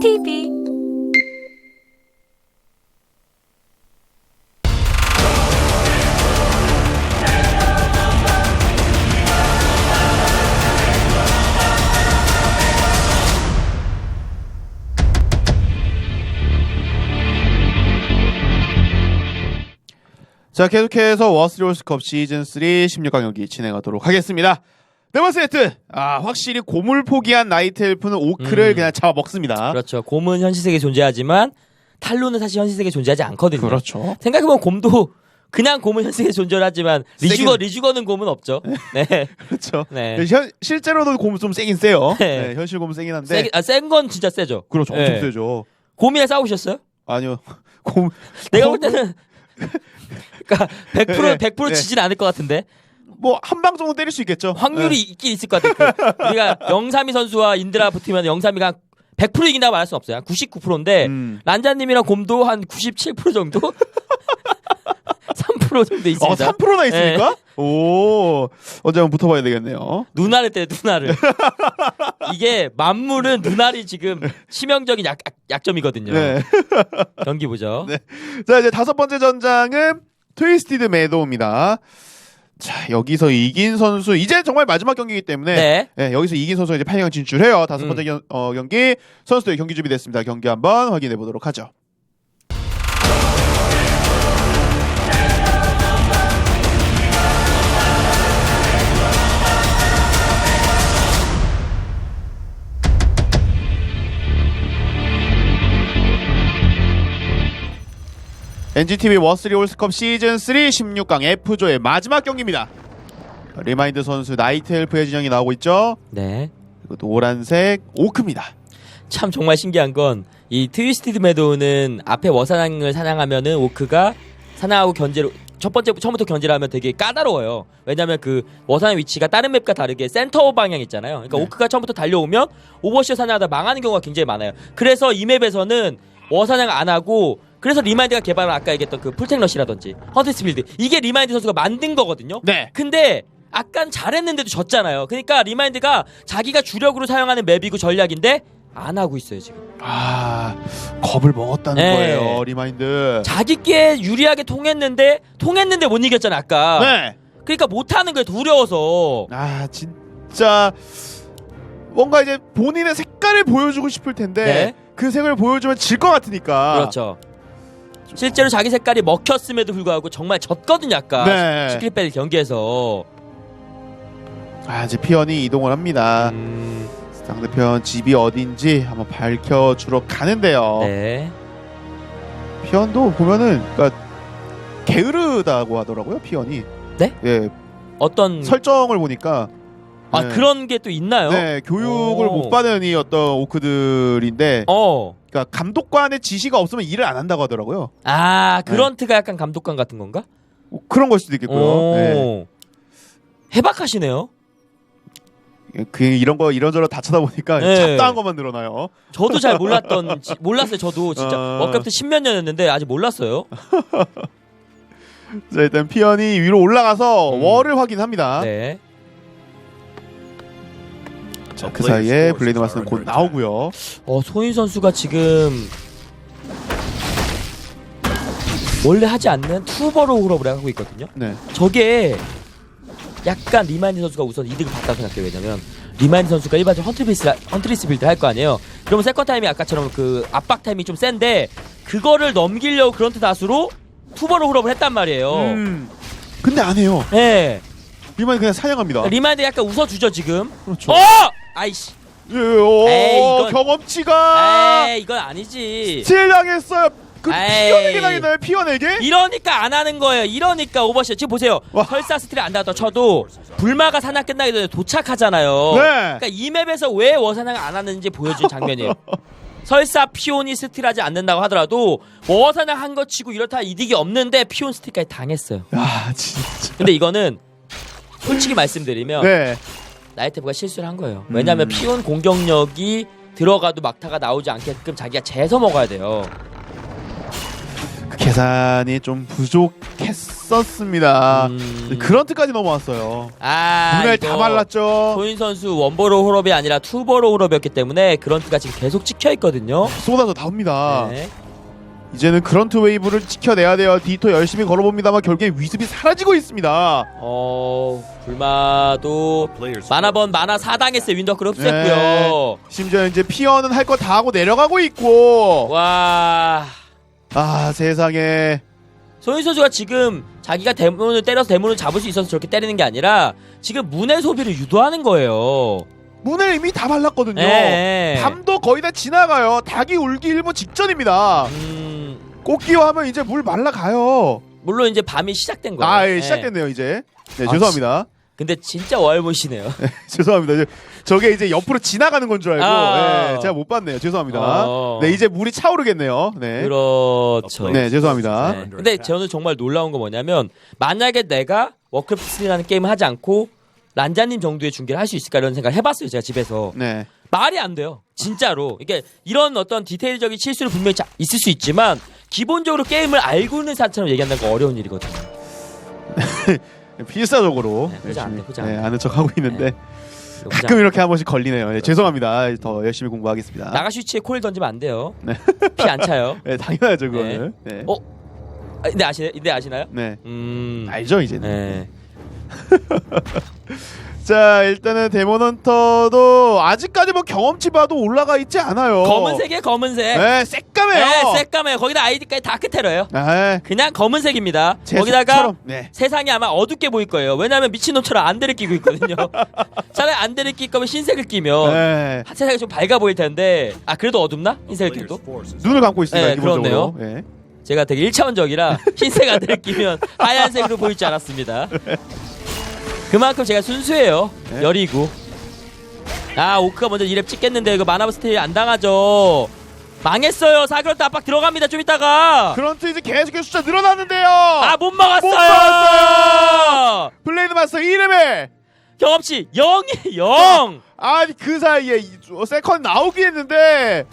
TV 자, 계속해서 워스리 월스컵 시즌 3 16강 경기 진행하도록 하겠습니다. 네 번째 세트. 아, 확실히 고물 포기한 나이트 엘프는 오크를 음. 그냥 잡아 먹습니다. 그렇죠. 곰은 현실 세계에 존재하지만 탈루는 사실 현실 세계에 존재하지 않거든요. 그렇죠. 생각해보면 곰도 그냥 곰은 현실 세계에 존재하지만 리주거 세긴- 리주거는 곰은 없죠. 네. 그렇죠. 네. 현, 실제로도 곰 좀 세긴 세요. 네. 네, 현실 곰 세긴 한데. 세, 아, 센 건 진짜 세죠. 그렇죠. 엄청 네. 세죠. 곰이랑 싸우셨어요? 아니요. 곰. 내가 곰- 볼 때는 그러니까 100% 네, 100% 네. 지진 않을 것 같은데 뭐, 한 방 정도 때릴 수 있겠죠. 확률이 네. 있긴 있을 것 같아요. 그, 우리가 영삼이 선수와 인드라 붙으면 영삼이가 100% 이긴다고 말할 수는 없어요. 한 99%인데 음. 란자님이랑 곰도 한 97% 정도? 3% 정도 있습니다. 어, 3%나 있습니까? 오. 언제 한번 붙어봐야 되겠네요. 누나를 때 누나를. 이게 만물은 누나리 지금 치명적인 약, 약, 점이거든요 네. 경기 보죠. 네. 자, 이제 다섯 번째 전장은 트위스티드 매도입니다. 자, 여기서 이긴 선수, 이제 정말 마지막 경기이기 때문에 네. 네, 여기서 이긴 선수가 이제 8강 진출해요. 다섯 번째 음. 경, 어, 경기 선수들 경기 준비됐습니다. 경기 한번 확인해 보도록 하죠. NGTV 워스리 올스컵 시즌 3 16강 F조의 마지막 경기입니다. 리마인드 선수 나이트 엘프의 진영이 나오고 있죠. 네. 그리고 노란색 오크입니다. 참 정말 신기한 건 이 트위스티드 매도는 앞에 워사냥을 사냥하면은 오크가 사냥하고 견제로 첫 번째 처음부터 견제를 하면 되게 까다로워요. 왜냐면 그 워사냥 위치가 다른 맵과 다르게 센터 방향 있잖아요. 그러니까 네. 오크가 처음부터 달려오면 오버시 사냥하다 망하는 경우가 굉장히 많아요. 그래서 이 맵에서는 워사냥 안 하고 그래서 리마인드가 개발한 아까 얘기했던 그 풀텍러시라든지 헌트스 빌드 이게 리마인드 선수가 만든 거거든요. 네. 근데 아깐 잘했는데도 졌잖아요. 그러니까 리마인드가 자기가 주력으로 사용하는 맵이고 전략인데 안 하고 있어요 지금. 아 겁을 먹었다는 네. 거예요 리마인드. 자기께 유리하게 통했는데 통했는데 못 이겼잖아 아까. 네. 그러니까 못하는 거에 두려워서. 아 진짜 뭔가 이제 본인의 색깔을 보여주고 싶을 텐데 네. 그 색을 보여주면 질 것 같으니까. 그렇죠. 실제로 자기 색깔이 먹혔음에도 불구하고 정말 졌거든요 아까. 네. 시크릿벨 경기에서. 아 이제 피언이 이동을 합니다. 음, 상대편 집이 어딘지 한번 밝혀주러 가는데요. 네. 피언도 보면은 그러니까 게으르다고 하더라고요 피언이. 네? 예 어떤 설정을 보니까. 아 네. 그런 게 또 있나요? 네 교육을 오. 못 받은 이 어떤 오크들인데 어. 그러니까 감독관의 지시가 없으면 일을 안 한다고 하더라고요. 아 그런트가 약간 감독관 같은 건가? 뭐 그런 걸 수도 있겠고요. 네. 오. 해박하시네요. 그 이런 거 이런저런 다 쳐다보니까 네. 잡다한 것만 늘어나요. 저도 잘 몰랐던 지- 몰랐어요. 저도 진짜 어. 워크래프트 십몇 년했는데 아직 몰랐어요. 자, 일단 피언이 위로 올라가서 음. 월을 확인합니다. 네. 자, 그 사이에 블레이드 마스는 곧 나오고요. 어 소인 선수가 지금 원래 하지 않는 투버로 홀업을 하고 있거든요. 네. 저게 약간 리마인드 선수가 우선 이득을 봤다고 생각해요. 왜냐면 리마인드 선수가 일반적으로 헌트리스 헌트리스 빌드 할 거 아니에요. 그러면 세컨 타임이 아까처럼 그 압박 타임이 좀 센데 그거를 넘기려고 그런트 다수로 투버로 홀업을 했단 말이에요. 음. 근데 안 해요. 네. 리만이 그냥 사냥합니다. 리마인드 약간 웃어주죠 지금. 그렇죠. 어! 아이씨. 예, 오, 에이, 이건- 경험치가 에이 이건 아니지. 스틸 당했어요. 그 에이. 피어내게 당했나요? 피어내게? 이러니까 안 하는 거예요. 이러니까 오버샷 지금 보세요. 와. 설사 스틸 안 닿았다 쳐도 불마가 사냥 끝나기 전에 도착하잖아요. 네. 그러니까 이 맵에서 왜 워사냥을 안 하는지 보여준 장면이에요. 설사 피온이 스틸하지 않는다고 하더라도 워사냥 한거 치고 이렇다 이득이 없는데 피온 스틸까지 당했어요. 아, 진짜. 근데 이거는 솔직히 말씀드리면 네. 나이트브가 실수를 한 거예요. 왜냐하면 음. 피온 공격력이 들어가도 막타가 나오지 않게끔 자기가 재서 먹어야 돼요. 그 계산 계산이 좀 부족했었습니다. 음... 그런트까지 넘어왔어요. 아, 이거 다 발랐죠. 소인 선수 원버로 홀업이 아니라 투버로 홀업이었기 때문에 그런트가 지금 계속 찍혀 있거든요. 쏟아져 나옵니다. 네. 이제는 그런트 웨이브를 지켜내야 돼요. 디토 열심히 걸어봅니다만 결국에 위습이 사라지고 있습니다. 어 불마도 만화 번 만화 4당했어요 윈더클 흡수했고요. 네. 심지어 이제 피어는 할 거 다 하고 내려가고 있고 와 아 세상에 소인 선수가 지금 자기가 대문을 때려서 대문을 잡을 수 있어서 저렇게 때리는 게 아니라 지금 문의 소비를 유도하는 거예요. 문을 이미 다 발랐거든요. 네. 밤도 거의 다 지나가요. 닭이 울기 일보 직전입니다. 음, 꽃기와 하면 이제 물 말라가요. 물론 이제 밤이 시작된 거예요. 아 예, 네. 시작됐네요 이제. 네 아, 죄송합니다. 근데 진짜 월못이네요. 죄송합니다. 이제 저게 이제 옆으로 지나가는 건 줄 알고 아. 네, 제가 못 봤네요. 죄송합니다. 어. 네 이제 물이 차오르겠네요. 네. 그렇죠. 네 죄송합니다. 네. 근데 저는 정말 놀라운 건 뭐냐면 만약에 내가 워크래프트 3라는 게임을 하지 않고 란자님 정도의 중계를 할 수 있을까 이런 생각을 해봤어요 제가 집에서 네. 말이 안 돼요 진짜로 이게 이런 어떤 디테일적인 실수를 분명히 자- 있을 수 있지만 기본적으로 게임을 알고 있는 사람처럼 얘기한다는 거 어려운 일이거든요 필사적으로 네, 후자 안 돼, 열심히, 후자 안 네, 돼. 아는 척 하고 있는데 그래서 가끔 이렇게 한 번씩 걸리네요. 네, 죄송합니다. 더 열심히 공부하겠습니다. 나가 슈치에 콜 던지면 안 돼요 네. 피 안 차요 네, 당연하죠 그거는. 네. 어? 아, 근데 아시 근데 아시나요? 네. 음 알죠 이제는. 네. 자 일단은 데모넌터도 아직까지 뭐 경험치 봐도 올라가 있지 않아요. 검은색이에요 검은색 네, 새까매요. 네, 새까매요 거기다 아이디까지 다크테러예요 네. 그냥 검은색입니다 제 거기다가. 네. 세상이 아마 어둡게 보일 거예요. 왜냐하면 미친놈처럼 안대를 끼고 있거든요. 차라리 안대를 낄 거면 흰색을 끼면 네. 세상이 좀 밝아 보일 텐데 아 그래도 어둡나? 흰색을 껴도? 눈을 감고 있습니다. 네, 기본적으로. 네. 제가 되게 1차원적이라 흰색 안대를 끼면 하얀색으로 보이지 않았습니다. 그만큼 제가 순수해요. 네. 여리고 아 오크가 먼저 2렙 찍겠는데 이거 마나브 스테이 안 당하죠. 망했어요. 사그런트 압박 들어갑니다. 좀 이따가 그런트 이제 계속해서 숫자 늘어났는데요. 아 못 막았어요. 못 막았어요. 블레이드 마스터 2레벨. 경험치 0이 0. 아니 그 사이에 이- 어, 세컨 나오긴 했는데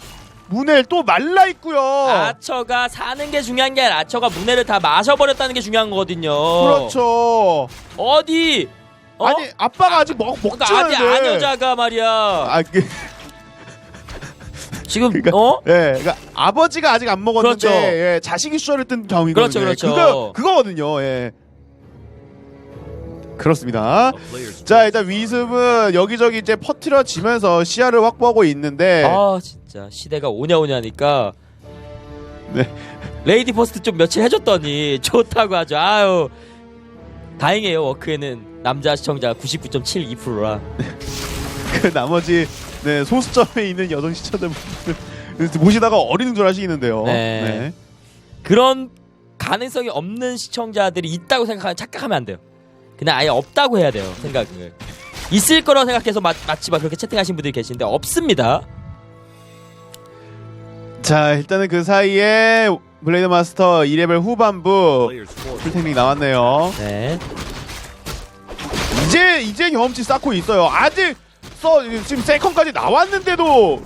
문엘 또 말라 있고요. 아처가 사는 게 중요한 게 아니라 아처가 문해를 다 마셔버렸다는 게 중요한 거거든요. 그렇죠. 어디? 어? 아니 아빠가 아직 먹 먹지 그러니까 아직 않은데. 안 여자가 말이야. 아, 그, 지금 그러니까- 어? 예, 그러니까 아버지가 아직 안 먹었는데 그렇죠. 예, 자식이 수저를 뜬 경우이거든요. 그렇죠, 그렇죠. 그거 그거거든요. 예. 그렇습니다. 자 일단 위습은 여기저기 이제 퍼트려지면서 시야를 확보하고 있는데 아 진짜 시대가 오냐 오냐니까. 네. 레이디 포스트 좀 며칠 해줬더니 좋다고 하죠. 아유 다행이에요 워크에는 남자 시청자 99.72%라. 그 나머지 네, 소수점에 있는 여성 시청자분들 보시다가 어리는 줄 아시겠는데요. 네. 그런 가능성이 없는 시청자들이 있다고 생각하면 착각하면 안 돼요. 그냥 아예 없다고 해야 돼요 생각을. 있을 거라고 생각해서 마, 마치 막 그렇게 채팅하신 분들이 계신데 없습니다. 자 일단은 그 사이에 블레이드 마스터 2레벨 후반부 풀테크닉 나왔네요. 네. 이제 이제 경험치 쌓고 있어요. 아직 써 지금 세컨까지 나왔는데도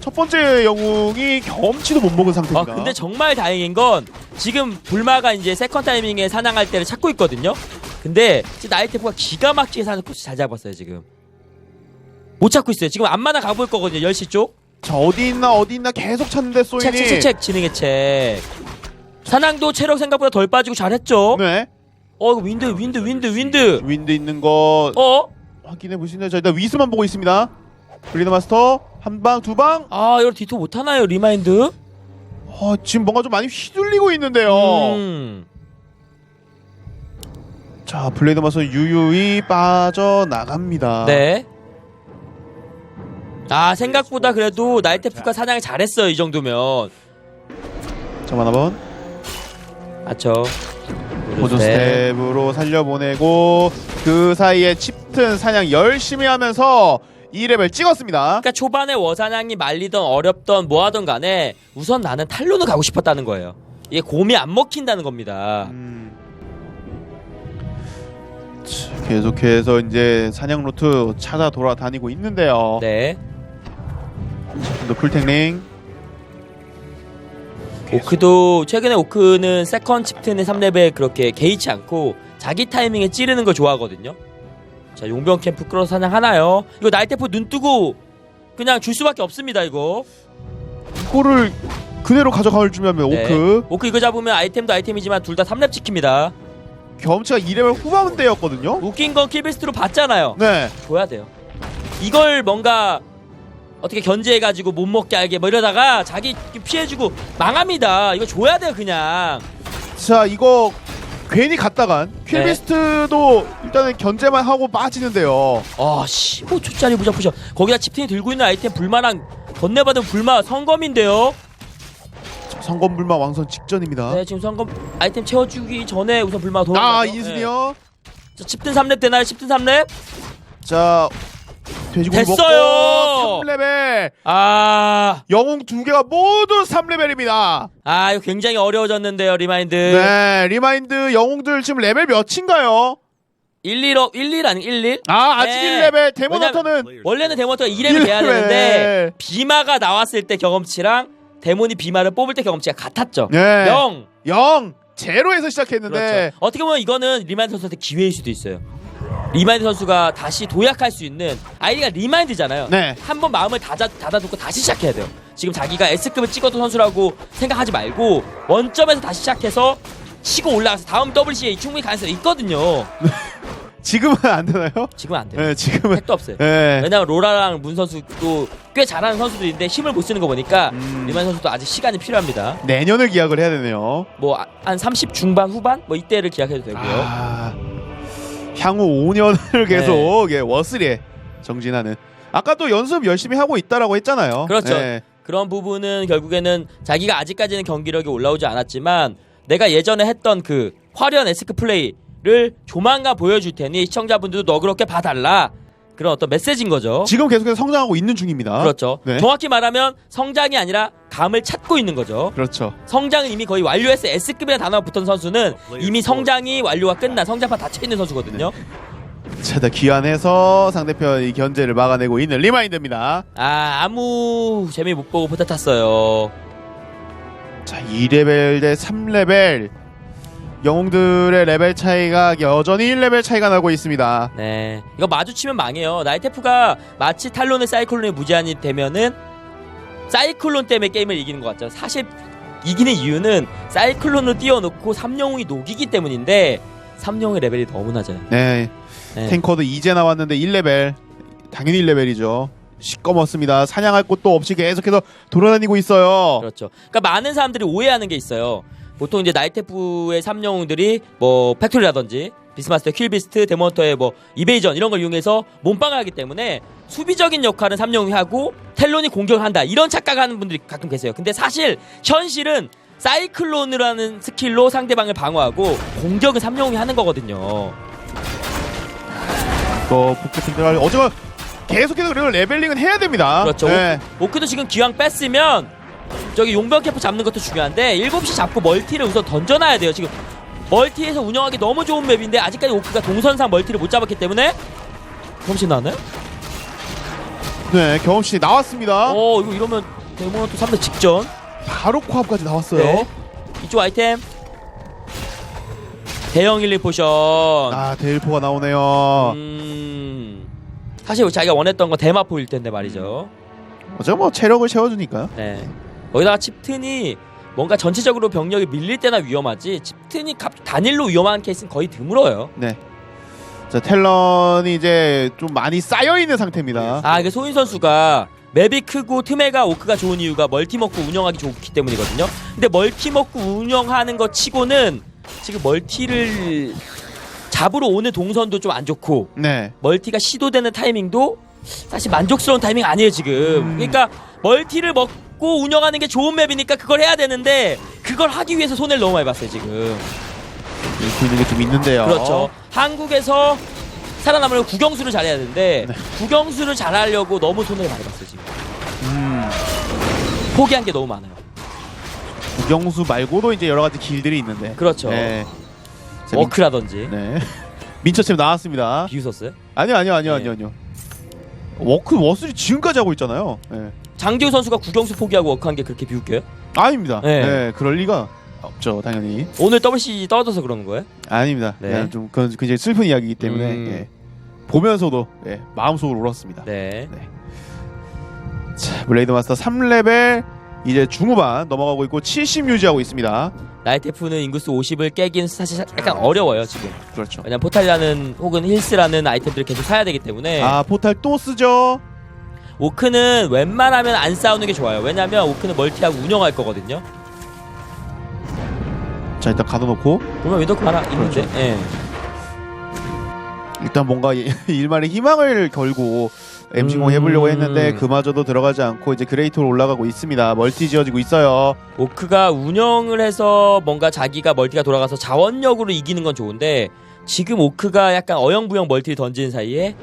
첫 번째 영웅이 경험치도 못 먹은 아 상태입니다. 근데 정말 다행인 건 지금 불마가 이제 세컨 타이밍에 사냥할 때를 찾고 있거든요. 근데 지금 나이테프가 기가 막히게 사는 코스 잘 잡았어요 지금. 못 찾고 있어요. 지금 안마나 가볼 거거든요. 10시 쪽. 자 어디 있나 어디 있나 계속 찾는데 소인이 책책책책 진행의 책. 사냥도 체력 생각보다 덜 빠지고 잘했죠. 네 어 이거 윈드 윈드 윈드 윈드. 윈드 있는 거 어? 확인해 보시나요? 자 일단 위스만 보고 있습니다. 블레이드 마스터 한 방 두 방. 아 이거 디토 못하나요 리마인드? 어, 지금 뭔가 좀 많이 휘둘리고 있는데요. 음. 자 블레이드 마스터 유유히 빠져 나갑니다. 네. 아 생각보다 그래도 나이테프가 사냥을 잘했어요 이 정도면. 잠깐 한번 아쵸. 보조 스텝으로 살려보내고 그 사이에 칩튼 사냥 열심히 하면서 2레벨 찍었습니다. 그러니까 초반에 워사냥이 말리던 어렵던 뭐하던 간에 우선 나는 탈론을 가고 싶었다는 거예요. 이게 곰이 안 먹힌다는 겁니다. 음. 자, 계속해서 이제 사냥 루트 찾아 돌아다니고 있는데요. 네. 또 풀탱링 오크도 최근에 오크는 세컨 칩튼의 3렙에 그렇게 개의치 않고 자기 타이밍에 찌르는 걸 좋아하거든요. 자 용병 캠프 끌어 사냥 하나요? 이거 나이테프 눈 뜨고 그냥 줄 수밖에 없습니다 이거. 이거를 그대로 가져갈 주면 네. 오크 오크 이거 잡으면 아이템도 아이템이지만 둘 다 3렙 찍힙니다. 경험치가 2레벨 후반대였거든요. 웃긴 건 킬베스트로 봤잖아요. 네. 줘야 돼요. 이걸 뭔가 어떻게 견제해가지고 못 먹게 알게 뭐 이러다가 자기 피해주고 망합니다. 이거 줘야 돼요 그냥. 자 이거 괜히 갔다간 네. 킬비스트도 일단은 견제만 하고 빠지는데요. 아 15초짜리 무적 푸셔. 거기다 칩틴이 들고 있는 아이템 불마랑 건네받은 불마 성검인데요. 자, 성검 불마 왕선 직전입니다. 네 지금 성검 아이템 채워주기 전에 우선 불마 도망. 아 인순이요. 자 칩튼 3렙 되나요? 칩튼 3렙? 자 돼지고기 됐어요! 먹고 3레벨 아, 영웅 두 개가 모두 3레벨입니다. 아 이거 굉장히 어려워졌는데요 리마인드. 네 리마인드 영웅들 지금 레벨 몇인가요? 11업 11 아니 11? 아 아직 네. 1레벨 데모나터는 원래는 데모터가 2렙이 돼야 되는데 비마가 나왔을 때 경험치랑 데몬이 비마를 뽑을 때 경험치가 같았죠. 네. 0. 영 제로에서 시작했는데 그렇죠. 어떻게 보면 이거는 리마인드 선수한테 기회일 수도 있어요. 리마인드 선수가 다시 도약할 수 있는 아이디가 리마인드잖아요. 네. 한 번 마음을 닫아, 닫아두고 다시 시작해야 돼요. 지금 자기가 S급을 찍었던 선수라고 생각하지 말고 원점에서 다시 시작해서 치고 올라가서 다음 WCA 충분히 가능성이 있거든요. 지금은 안 되나요? 지금 안 돼요. 네 지금은 택도 없어요. 네. 왜냐면 로라랑 문 선수도 꽤 잘하는 선수들인데 힘을 못 쓰는 거 보니까 음. 리만 선수도 아직 시간이 필요합니다. 내년을 기약을 해야 되네요. 뭐 한 30 중반 후반 뭐 이때를 기약해도 되고요. 아, 향후 5년을 계속 예, 워스리에 정진하는. 아까 또 연습 열심히 하고 있다라고 했잖아요. 그렇죠. 네. 그런 부분은 결국에는 자기가 아직까지는 경기력이 올라오지 않았지만 내가 예전에 했던 그 화려한 에스크 플레이를 조만간 보여줄 테니 시청자분들도 너그럽게 봐달라 그런 어떤 메시지인 거죠. 지금 계속해서 성장하고 있는 중입니다. 그렇죠. 네. 정확히 말하면 성장이 아니라 감을 찾고 있는 거죠. 그렇죠. 성장은 이미 거의 완료했어. S급이라는 단어가 붙은 선수는 이미 성장이 완료가 끝난 성장판 닫혀 있는 선수거든요. 자, 다 귀환해서 상대편이 견제를 막아내고 있는 리마인드입니다. 아 아무 재미 못 보고 포탈 탔어요. 자, 2레벨 대 3레벨. 영웅들의 레벨 차이가 여전히 1레벨 차이가 나고 있습니다. 네, 이거 마주치면 망해요. 나이테프가 마치 탈론의 사이클론이 무제한이 되면은 사이클론 때문에 게임을 이기는 것 같죠. 사실 이기는 이유는 사이클론을 띄워놓고 삼영웅이 녹이기 때문인데 삼영웅의 레벨이 너무 낮아요. 네. 네. 탱커도 이제 나왔는데 1레벨. 당연히 1레벨이죠. 시꺼멓습니다. 사냥할 곳도 없이 계속해서 돌아다니고 있어요. 그렇죠. 그러니까 많은 사람들이 오해하는 게 있어요. 보통 이제 나이테프의 삼영웅들이 뭐 팩토리라든지 비스마스터, 킬비스트, 데몬터의 뭐 이베이전 이런 걸 이용해서 몸빵을 하기 때문에 수비적인 역할은 삼영웅이 하고 텔론이 공격을 한다 이런 착각하는 분들이 가끔 계세요. 근데 사실 현실은 사이클론이라는 스킬로 상대방을 방어하고 공격은 삼영웅이 하는 거거든요. 또 복귀팀 들어갈 어제가 계속해서 그래도 레벨링은 해야 됩니다. 그렇죠. 네. 오크도 지금 기왕 뺐으면 저기 용병 캠프 잡는 것도 중요한데 7시 잡고 멀티를 우선 던져놔야 돼요. 지금 멀티에서 운영하기 너무 좋은 맵인데 아직까지 오크가 동선상 멀티를 못 잡았기 때문에 경험치 나왔나요? 네, 경험치 나왔습니다. 어 이거 이러면 데모노트 3대 직전 바로 코앞까지 나왔어요. 네. 이쪽 아이템 대형 힐링 포션 아, 데일포가 나오네요. 음 사실 자기가 원했던 건 대마포일 텐데 말이죠 어제 뭐 체력을 채워주니까요. 네. 거기다가 칩튼이 뭔가 전체적으로 병력이 밀릴 때나 위험하지 칩튼이 갑, 단일로 위험한 케이스는 거의 드물어요. 네. 자, 텔런이 이제 좀 많이 쌓여 있는 상태입니다. 아 이게 소인 선수가 맵이 크고 틈에가 오크가 좋은 이유가 멀티 먹고 운영하기 좋기 때문이거든요. 근데 멀티 먹고 운영하는 것 치고는 지금 멀티를 잡으러 오는 동선도 좀 안 좋고 네. 멀티가 시도되는 타이밍도 사실 만족스러운 타이밍 아니에요 지금. 음. 그러니까 멀티를 먹 고 운영하는 게 좋은 맵이니까 그걸 해야 되는데 그걸 하기 위해서 손해를 너무 많이 봤어요 지금. 잃고 있는 게 좀 있는데요. 그렇죠. 한국에서 살아남으려면 국영수를 잘해야 되는데 네. 국영수를 잘하려고 너무 손해를 많이 봤어요 지금. 음, 포기한 게 너무 많아요. 국영수 말고도 이제 여러 가지 길들이 있는데. 그렇죠. 네. 자, 민, 워크라든지 네. 민처챔 나왔습니다. 비웃었어요. 아니요, 아니요, 아니요, 네. 아니요, 아니요. 워크 워스리 지금까지 하고 있잖아요. 네. 장기호 선수가 국영수 포기하고 워크한 게 그렇게 비웃겨요? 아닙니다. 네. 네. 그럴 리가 없죠, 당연히. 오늘 WCG 떨어져서 그런 거예요? 아닙니다. 네. 그냥 좀 그건 굉장히 슬픈 이야기이기 때문에 음. 예. 보면서도 예, 마음속으로 울었습니다. 네. 자, 블레이드 마스터 3레벨 이제 중후반 넘어가고 있고 70 유지하고 있습니다. 나이테프는 인구수 50을 깨긴 사실 약간 어려워요 지금. 그렇죠. 왜냐면 포탈이라는 혹은 힐스라는 아이템들을 계속 사야 되기 때문에 아 포탈 또 쓰죠. 오크는 웬만하면 안 싸우는 게 좋아요. 왜냐면 오크는 멀티하고 운영할 거거든요. 자 일단 가둬놓고 보면 윈도크 하나 있는데. 그렇죠. 예. 일단 뭔가 이- 일말의 희망을 걸고 MC0 해보려고 음. 했는데 그마저도 들어가지 않고 이제 그레이트로 올라가고 있습니다. 멀티 지어지고 있어요. 오크가 운영을 해서 뭔가 자기가 멀티가 돌아가서 자원력으로 이기는 건 좋은데 지금 오크가 약간 어영부영 멀티를 던지는 사이에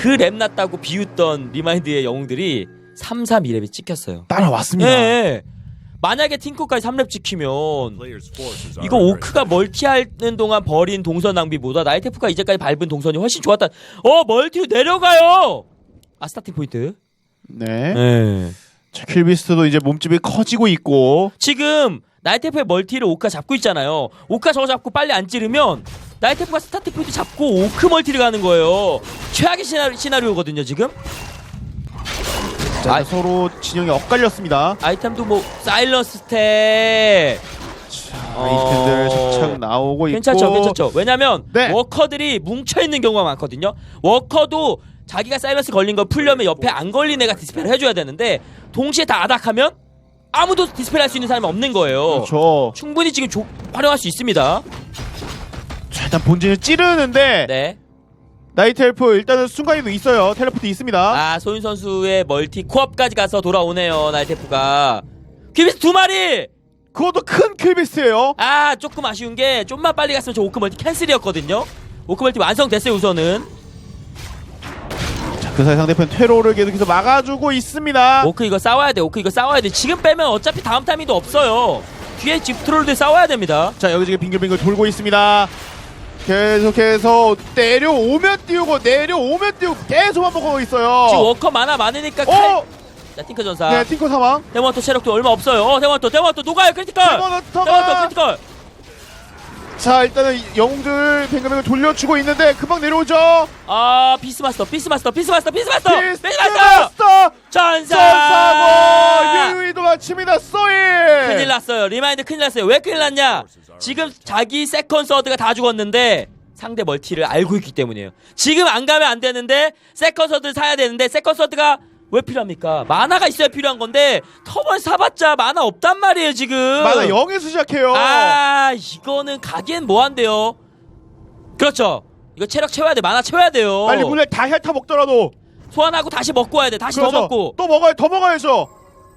그 랩 났다고 비웃던 리마인드의 영웅들이 3, 3, 2랩이 찍혔어요. 따라왔습니다. 예, 예. 만약에 팅코까지 3랩 찍히면 이거 오크가 멀티하는 동안 버린 동선 낭비보다 나이테프가 이제까지 밟은 동선이 훨씬 좋았다. 어 멀티로 내려가요. 아 스타팅 포인트. 네. 네. 자, 킬비스트도 이제 몸집이 커지고 있고 지금 나이테프의 멀티를 오크가 잡고 있잖아요. 오크가 저거 잡고 빨리 안 찌르면 나이테프가 스타팅 포인트 잡고 오크 멀티를 가는 거예요. 최악의 시나리, 시나리오거든요 지금. 자, 아- 서로 진영이 엇갈렸습니다. 아이템도 뭐 사일런스 스택 아이템들 어, 착착 나오고 있고 괜찮죠, 괜찮죠. 왜냐면 네. 워커들이 뭉쳐 있는 경우가 많거든요. 워커도 자기가 사이러스 걸린 거 풀려면 옆에 안 걸린 애가 디스펠을 해줘야 되는데 동시에 다 아닥하면 아무도 디스펠 할수 있는 사람이 없는 거예요. 그렇죠. 충분히 지금 조- 활용할 수 있습니다. 자, 일단 본진을 찌르는데 네. 나이트 엘프 일단은 순간이도 있어요. 텔레포트 있습니다. 아 소윤 선수의 멀티 코업까지 가서 돌아오네요. 나이테프가. 퀴비스 두 마리. 그것도 큰 킬비스예요. 아 조금 아쉬운 게 좀만 빨리 갔으면 저 오크 멀티 캔슬이었거든요. 오크 멀티 완성됐어요 우선은. 자, 그 사이 상대편 퇴로를 계속해서 막아주고 있습니다. 오크 이거 싸워야 돼. 오크 이거 싸워야 돼. 지금 빼면 어차피 다음 타이밍도 없어요. 뒤에 집 트롤들 싸워야 됩니다. 자, 여기 지금 빙글빙글 돌고 있습니다. 계속해서 내려오면 띄우고 내려오면 띄우고 계속 반복하고 있어요. 지금 워커 많아 많으니까 칼. 어, 자 팅크 전사. 네, 팅커 사망. 데모토 체력도 얼마 없어요. 어 데모토 데모토 녹아요 크리티컬. 데모토 데모너터가 크리티컬. 자, 일단은 영웅들 빙글빙글 돌려주고 있는데 금방 내려오죠. 아 비스마스터 비스마스터 비스마스터 비스마스터 비스마스터 비스마스터 전사. 전사고 유의도 마칩니다. 소일. 큰일 났어요. 리마인드 큰일 났어요. 왜 큰일 났냐? 지금 자기 세컨 서드가 다 죽었는데 상대 멀티를 알고 있기 때문이에요. 지금 안 가면 안 되는데 세컨 서드 사야 되는데 세컨 서드가 왜 필요합니까? 마나가 있어야 필요한 건데 터벌 사봤자 마나 없단 말이에요 지금. 맞아, 영에서 시작해요. 아 이거는 가기엔 뭐한데요? 그렇죠. 이거 체력 채워야 돼. 마나 채워야 돼요. 빨리 물에 다 핥아 먹더라도 소환하고 다시 먹고 와야 돼. 다시 더 그렇죠. 먹고. 또 먹어야 더 먹어야죠.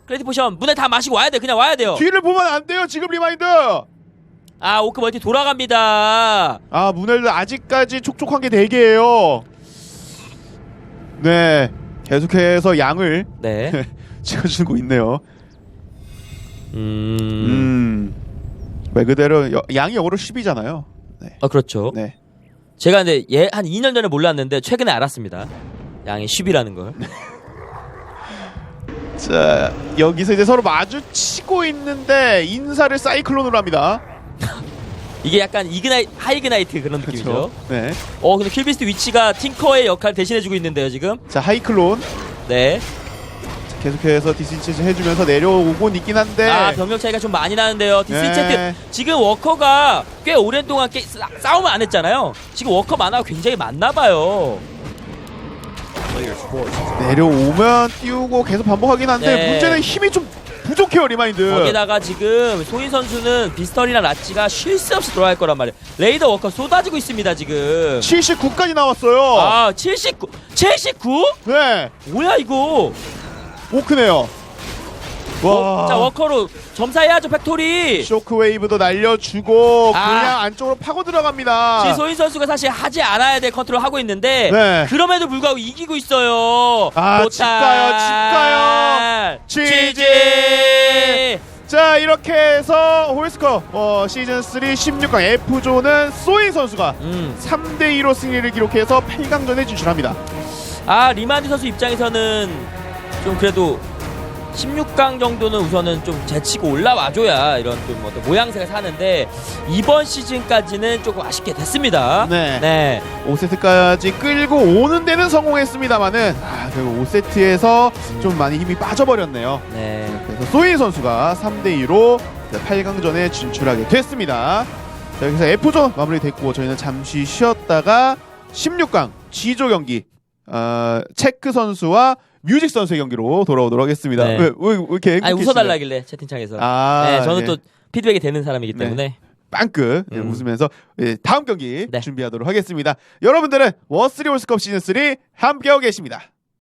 크레딧 포션 문에 다 마시고 와야 돼. 그냥 와야 돼요. 뒤를 보면 안 돼요. 지금 리마인드. 아 오크 멀티 돌아갑니다. 아 문헬도 아직까지 촉촉한 게 4개예요. 네, 계속해서 양을 네. 찍어주고 있네요. 음. 음, 말 그대로 여- 양이 영어로 10이잖아요. 네, 아 그렇죠. 네. 제가 근데 얘 한 2년 전에 몰랐는데 최근에 알았습니다. 양이 10이라는 걸. 자 여기서 이제 서로 마주치고 있는데 인사를 사이클론으로 합니다. 이게 약간 이그나이 하이그나이트 그런 느낌이죠. 그렇죠. 네. 어 근데 킬비스트 위치가 팅커의 역할 대신해주고 있는데요 지금. 자 하이클론 네. 계속해서 디스체즈 해주면서 내려오곤 있긴 한데. 아 병력 차이가 좀 많이 나는데요. 디스체트 네. 지금 워커가 꽤 오랜 동안 게, 싸, 싸움을 안 했잖아요. 지금 워커 만화가 굉장히 많나 봐요. 내려오면 띄우고 계속 반복하긴 한데 네. 문제는 힘이 좀 부족해요 리마인드. 거기다가 지금 소인 선수는 비스털이랑 라치가 쉴 새 없이 들어갈 거란 말이에요. 레이더 워커 쏟아지고 있습니다 지금. 79까지 나왔어요. 아 79? 79? 네, 뭐야 이거? 오크네요. 와, 어, 자 워커로 점사해야죠 팩토리. 쇼크웨이브도 날려주고 아. 그냥 안쪽으로 파고 들어갑니다. 지금 소인 선수가 사실 하지 않아야 될 컨트롤 하고 있는데 네. 그럼에도 불구하고 이기고 있어요. 아. 집 가요, 집 가요. GG. 자 이렇게 해서 홀스커 어, 시즌 3 16강 F조는 소인 선수가 음. 3대 2로 승리를 기록해서 8강전에 진출합니다. 아 리만디 선수 입장에서는 좀 그래도 16강 정도는 우선은 좀 제치고 올라와줘야 이런 좀 어떤 모양새가 사는데 이번 시즌까지는 조금 아쉽게 됐습니다. 네. 네. 5세트까지 끌고 오는 데는 성공했습니다만은 아, 결국 5세트에서 좀 많이 힘이 빠져버렸네요. 네. 그래서 소인 선수가 3대 2로 8강전에 진출하게 됐습니다. 자, 여기서 F조 마무리됐고 저희는 잠시 쉬었다가 16강 G조 경기 어, 체크 선수와 뮤직 선수의 경기로 돌아오도록 하겠습니다. 네. 왜, 왜, 왜 이렇게 아니 행복해지나요? 웃어달라길래 채팅창에서. 아, 네, 저는 예. 또 피드백이 되는 사람이기 네. 때문에. 빵끝 예, 음. 웃으면서 예, 다음 경기 네. 준비하도록 하겠습니다. 여러분들은 워스리 월스컵 시즌 3 함께하고 계십니다.